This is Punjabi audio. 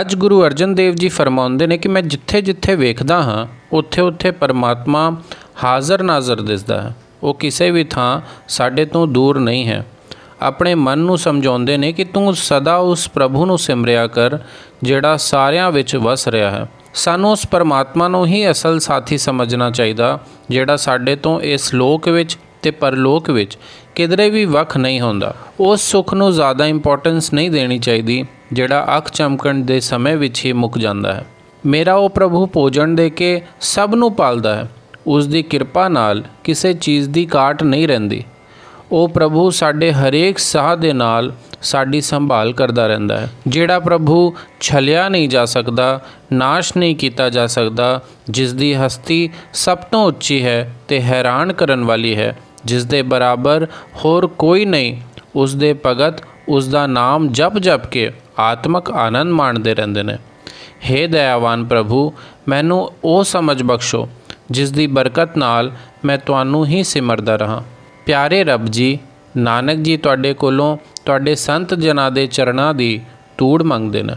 ਅੱਜ ਗੁਰੂ ਅਰਜਨ ਦੇਵ ਜੀ ਫਰਮਾਉਂਦੇ ਨੇ ਕਿ ਮੈਂ ਜਿੱਥੇ-ਜਿੱਥੇ ਵੇਖਦਾ ਹਾਂ ਉੱਥੇ-ਉੱਥੇ ਪਰਮਾਤਮਾ ਹਾਜ਼ਰ ਨਾਜ਼ਰ ਦਿਸਦਾ ਹੈ। ਉਹ ਕਿਸੇ ਵੀ ਥਾਂ ਸਾਡੇ ਤੋਂ ਦੂਰ ਨਹੀਂ ਹੈ। ਆਪਣੇ ਮਨ ਨੂੰ ਸਮਝਾਉਂਦੇ ਨੇ ਕਿ ਤੂੰ ਸਦਾ ਉਸ ਪ੍ਰਭੂ ਨੂੰ ਸਿਮਰਿਆ ਕਰ, ਜਿਹੜਾ ਸਾਰਿਆਂ ਵਿੱਚ ਵਸ ਰਿਹਾ ਹੈ। ਸਾਨੂੰ ਉਸ ਪਰਮਾਤਮਾ ਨੂੰ ਹੀ ਅਸਲ ਸਾਥੀ ਸਮਝਣਾ ਚਾਹੀਦਾ, ਜਿਹੜਾ ਸਾਡੇ ਤੋਂ ਇਸ ਲੋਕ ਵਿੱਚ ਤੇ ਪਰਲੋਕ ਵਿੱਚ ਕਿਧਰੇ ਵੀ ਵੱਖ ਨਹੀਂ ਹੁੰਦਾ। ਉਸ ਸੁੱਖ ਨੂੰ ਜ਼ਿਆਦਾ ਇੰਪੋਰਟੈਂਸ ਨਹੀਂ ਦੇਣੀ ਚਾਹੀਦੀ। ਜਿਹੜਾ ਅੱਖ ਚਮਕਣ ਦੇ ਸਮੇਂ ਵਿੱਚ ਹੀ ਮੁੱਕ ਜਾਂਦਾ ਹੈ। ਮੇਰਾ ਉਹ ਪ੍ਰਭੂ ਭੋਜਨ ਦੇ ਕੇ ਸਭ ਨੂੰ ਪਾਲਦਾ ਹੈ। ਉਸ ਦੀ ਕਿਰਪਾ ਨਾਲ ਕਿਸੇ ਚੀਜ਼ ਦੀ ਘਾਟ ਨਹੀਂ ਰਹਿੰਦੀ। ਉਹ ਪ੍ਰਭੂ ਸਾਡੇ ਹਰੇਕ ਸਾਹ ਦੇ ਨਾਲ ਸਾਡੀ ਸੰਭਾਲ ਕਰਦਾ ਰਹਿੰਦਾ ਹੈ। ਜਿਹੜਾ ਪ੍ਰਭੂ ਛਲਿਆ ਨਹੀਂ ਜਾ ਸਕਦਾ, ਨਾਸ਼ ਨਹੀਂ ਕੀਤਾ ਜਾ ਸਕਦਾ ਜਿਸ ਦੀ ਹਸਤੀ ਸਭ ਤੋਂ ਉੱਚੀ ਹੈ ਤੇ ਹੈਰਾਨ ਕਰਨ ਵਾਲੀ ਹੈ ਜਿਸ ਦੇ ਬਰਾਬਰ ਹੋਰ ਕੋਈ ਨਹੀਂ ਉਸ ਦੇ ਭਗਤ ਉਸ ਦਾ ਨਾਮ ਜਪ ਜਪ ਕੇ ਆਤਮਕ ਆਨੰਦ ਮਾਣਦੇ ਰਹਿੰਦੇ ਨੇ। ਹੇ ਦਇਆਵਾਨ ਪ੍ਰਭੂ, ਮੈਨੂੰ ਉਹ ਸਮਝ ਬਖਸ਼ੋ ਜਿਸ ਦੀ ਬਰਕਤ ਨਾਲ ਮੈਂ ਤੁਹਾਨੂੰ ਹੀ ਸਿਮਰਦਾ ਰਹਾ। ਪਿਆਰੇ ਰੱਬ ਜੀ, ਨਾਨਕ ਜੀ ਤੁਹਾਡੇ ਕੋਲੋਂ ਤੁਹਾਡੇ ਸੰਤ ਜਨਾਂ ਦੇ ਚਰਨਾਂ ਦੀ ਤੂੜ ਮੰਗਦੇ ਨੇ।